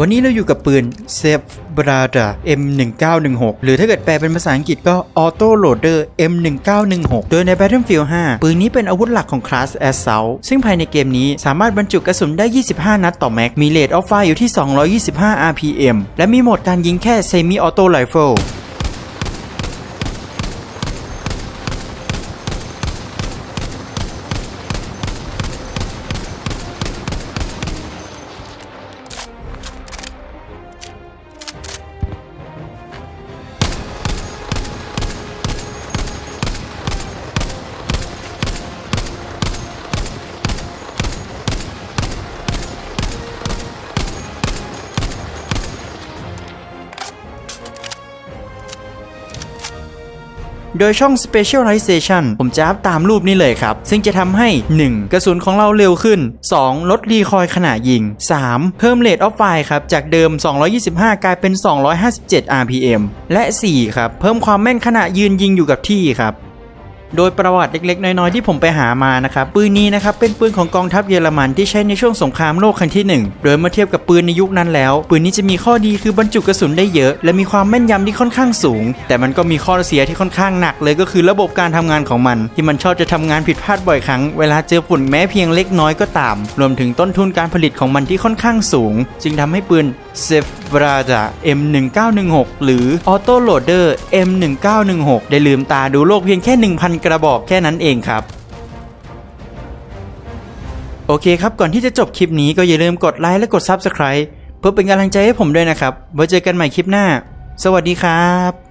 วันนี้เราอยู่กับปืน s e f b r a d a M1916 หรือถ้าเกิดแปลเป็นภาษาอังกฤษก็ Auto Loader M1916 โดยใน Battlefield 5 ปืนนี้เป็นอาวุธหลักของคลาส Assault ซึ่งภายในเกมนี้สามารถบรรจุกระสุนได้ 25 นัดต่อแม็ก มี Rate of Fire อยู่ที่ 225 RPM และมีโหมดการยิงแค่ Semi Auto Rifle โดยช่อง Specialization ผมจะอัพตามรูปนี้เลยครับ ซึ่งจะทำให้ 1. กระสุนของเราเร็วขึ้น 2. ลดรีคอยขณะยิง 3. เพิ่ม Rate of Fire ครับ จากเดิม 225 กลายเป็น 257 RPM และ 4. ครับ เพิ่มความแม่นขณะยืนยิงอยู่กับที่ครับ โดยประวัติเล็กๆ น้อยๆ ที่ผมไปหามานะครับปืนนี้นะครับเป็นปืนของกองทัพเยอรมันที่ใช้ในช่วงสงครามโลกครั้งที่ 1 โดยเมื่อเทียบกับปืนในยุคนั้นแล้ว ปืนนี้จะมีข้อดีคือบรรจุกระสุนได้เยอะ และมีความแม่นยำที่ค่อนข้างสูง แต่มันก็มีข้อเสียที่ค่อนข้างหนักเลยก็คือระบบการทำงานของมัน ที่มันชอบจะทำงานผิดพลาดบ่อยครั้งเวลาเจอฝุ่นแม้เพียงเล็กน้อยก็ตาม รวมถึงต้นทุนการผลิตของมันที่ค่อนข้างสูง จึงทำให้ปืน s e f b r a d a M1916 หรือ Auto Loader M1916 ได้ลืมตาดูโลกเพียงแค่ 1,000 กระบอกแค่นั้นเองครับโอเคครับก่อนที่จะจบคลิปนี้ก็อย่าลืมกดไลค์และกด Subscribe เพื่อเป็นกำลังใจให้ผมด้วยนะครับไว้เจอกันใหม่คลิปหน้า สวัสดีครับ